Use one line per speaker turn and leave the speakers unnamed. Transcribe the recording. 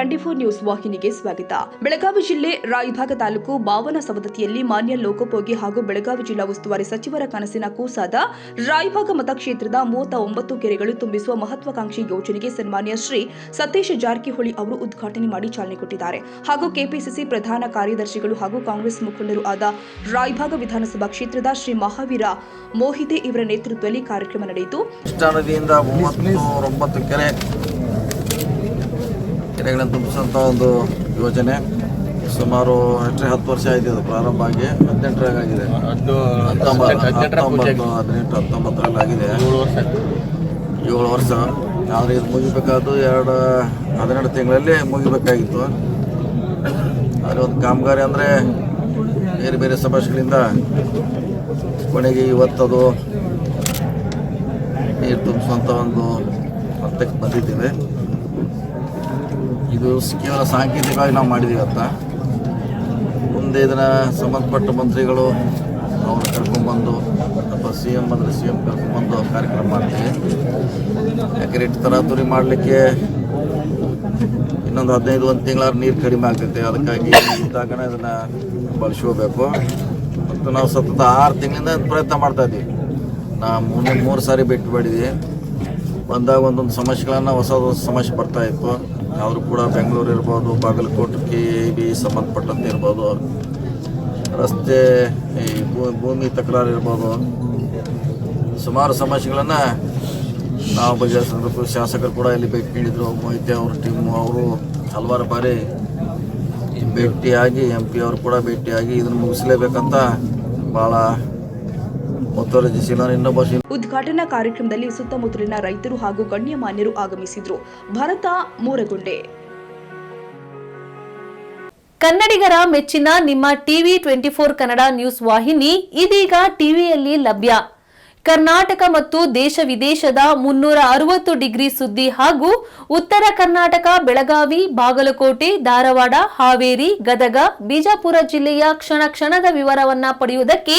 TV twenty four news ವಾಹಿನಿಗೆ ಸ್ವಾಗತ. ಬೆಳಗಾವಿ ಜಿಲ್ಲೆ ರಾಯಭಾಗ ತಾಲೂಕು ಬಾವನ ಸವದತ್ತಿಯಲ್ಲಿ ಮಾನ್ಯ ಲೋಕೋಪಯೋಗಿ ಹಾಗೂ ಬೆಳಗಾವಿ ಜಿಲ್ಲಾ ಉಸ್ತುವಾರಿ ಸಚಿವರ ಕನಸಿನ ಕೂಸಾದ ರಾಯಭಾಗ ಮತಕ್ಷೇತ್ರದ ಮೂವತ್ತ ಒಂಬತ್ತು ಕೆರೆಗಳು ತುಂಬಿಸುವ ಮಹತ್ವಾಕಾಂಕ್ಷಿ ಯೋಜನೆಗೆ ಸನ್ಮಾನ್ಯ ಶ್ರೀ ಸತೀಶ್ ಜಾರಕಿಹೊಳಿ ಅವರು ಉದ್ಘಾಟನೆ ಮಾಡಿ ಚಾಲನೆ ಕೊಟ್ಟಿದ್ದಾರೆ. ಹಾಗೂ ಕೆಪಿಸಿಸಿ ಪ್ರಧಾನ ಕಾರ್ಯದರ್ಶಿಗಳು ಹಾಗೂ ಕಾಂಗ್ರೆಸ್ ಮುಖಂಡರು ಆದ ರಾಯಭಾಗ ವಿಧಾನಸಭಾ ಕ್ಷೇತ್ರದ ಶ್ರೀ ಮಹಾವೀರ ಮೋಹಿತೆ ಇವರ ನೇತೃತ್ವದಲ್ಲಿ ಕಾರ್ಯಕ್ರಮ ನಡೆಯಿತು
ಕೃಷ್ಣಾ ನದಿಯಿಂದ ಮೂವತ್ತು ಒಂಬತ್ತು ಕೆರೆ ಕೆರೆಗಳನ್ನು ತುಂಬಿಸುವಂಥ ಒಂದು ಯೋಜನೆ. ಸುಮಾರು ಎಷ್ಟೇ ಹತ್ತು ವರ್ಷ ಆಯ್ತು ಅದು ಪ್ರಾರಂಭ ಆಗಿ ಹದಿನೆಂಟರಾಗ ಆಗಿದೆ. ಹತ್ತೊಂಬತ್ತು ಹತ್ತೊಂಬತ್ತು ಹದಿನೆಂಟು ಹತ್ತೊಂಬತ್ತರಲ್ಲಿ ಆಗಿದೆ. ಏಳು ವರ್ಷ ಆದರೆ ಇದು ಮುಗಿಬೇಕಾದ್ದು ಎರಡು ಹದಿನೆಂಟು ತಿಂಗಳಲ್ಲಿ ಮುಗಿಬೇಕಾಗಿತ್ತು. ಆದರೆ ಒಂದು ಕಾಮಗಾರಿ ಅಂದರೆ ಬೇರೆ ಬೇರೆ ಸಮಸ್ಯೆಗಳಿಂದ ಕೊನೆಗೆ ಇವತ್ತದು ನೀರು ತುಂಬಿಸುವಂಥ ಒಂದು ಹಂತಕ್ಕೆ ಬಂದಿದ್ದೇವೆ. ಇದು ಕೇವಲ ಸಾಂಕೇತಿಕವಾಗಿ ನಾವು ಮಾಡಿದ್ದೀವಿ ಅಂತ ಮುಂದೆ ಇದನ್ನು ಸಂಬಂಧಪಟ್ಟ ಮಂತ್ರಿಗಳು ಅವ್ರು ಕರ್ಕೊಂಡ್ಬಂದು ಅಥವಾ ಸಿ ಎಂ ಅಂದರೆ ಸಿ ಎಂ ಕರ್ಕೊಂಡ್ಬಂದು ಕಾರ್ಯಕ್ರಮ ಮಾಡ್ತೀವಿ. ಯಾಕಂದ್ರೆ ಇಟ್ಟು ತರಾತುರಿ ಮಾಡಲಿಕ್ಕೆ ಇನ್ನೊಂದು ಹದಿನೈದು, ಒಂದು ತಿಂಗಳಾರು ನೀರು ಕಡಿಮೆ ಆಗ್ತೈತೆ. ಅದಕ್ಕಾಗಿ ಇದ್ದಾಗನೇ ಇದನ್ನು ಬಳಸ್ಕೋಬೇಕು. ಮತ್ತು ನಾವು ಸತತ ಆರು ತಿಂಗಳಿಂದ ಪ್ರಯತ್ನ ಮಾಡ್ತಾ ಇದ್ದೀವಿ ನಾ ಮೂರನೇ, ಮೂರು ಸಾರಿ ಬಿಟ್ಟು ಮಾಡಿದ್ವಿ ಬಂದಾಗ ಒಂದೊಂದು ಸಮಸ್ಯೆಗಳನ್ನು ಹೊಸ ಹೊಸ ಸಮಸ್ಯೆ ಬರ್ತಾ ಇತ್ತು. ಆದರೂ ಕೂಡ ಬೆಂಗಳೂರು ಇರ್ಬೋದು, ಬಾಗಲಕೋಟೆ, ಕೆ ಬಿ ಸಂಬಂಧಪಟ್ಟಂತೆ ಇರ್ಬೋದು. ರಸ್ತೆ, ಈ ಭೂಮಿ ತಕರಾರು ಇರ್ಬೋದು. ಸುಮಾರು ಸಮಸ್ಯೆಗಳನ್ನು ನಾವು ಬಗೆಹರಿಸಬೇಕು ಶಾಸಕರು ಕೂಡ ಇಲ್ಲಿ ಭೇಟಿ ನೀಡಿದರು. ಮೊಹಿತೆ ಅವ್ರ ಟೀಮು ಅವರು ಹಲವಾರು ಬಾರಿ ಭೇಟಿಯಾಗಿ ಎಂ ಪಿ ಅವರು ಕೂಡ ಭೇಟಿಯಾಗಿ ಇದನ್ನು ಮುಗಿಸಲೇಬೇಕಂತ ಭಾಳ
ಉದ್ಘಾಟನಾ ಕಾರ್ಯಕ್ರಮದಲ್ಲಿ ಸುತ್ತಮುತ್ತಲಿನ ರೈತರು ಹಾಗೂ ಗಣ್ಯಮಾನ್ಯರು ಆಗಮಿಸಿದ್ರು. ಭರತ ಮೂರಗುಂಡೆ.
ಕನ್ನಡಿಗರ ಮೆಚ್ಚಿನ ನಿಮ್ಮ TV twenty four Kannada news ವಾಹಿನಿ ಇದೀಗ ಟಿವಿಯಲ್ಲಿ ಲಭ್ಯ. ಕರ್ನಾಟಕ ಮತ್ತು ದೇಶ ವಿದೇಶದ ಮುನ್ನೂರ ಅರವತ್ತು ಡಿಗ್ರಿ ಸುದ್ದಿ ಹಾಗೂ ಉತ್ತರ ಕರ್ನಾಟಕ, ಬೆಳಗಾವಿ, ಬಾಗಲಕೋಟೆ, ಧಾರವಾಡ, ಹಾವೇರಿ, ಗದಗ, ಬಿಜಾಪುರ ಜಿಲ್ಲೆಯ ಕ್ಷಣ ಕ್ಷಣದ ವಿವರವನ್ನ ಪಡೆಯುವುದಕ್ಕೆ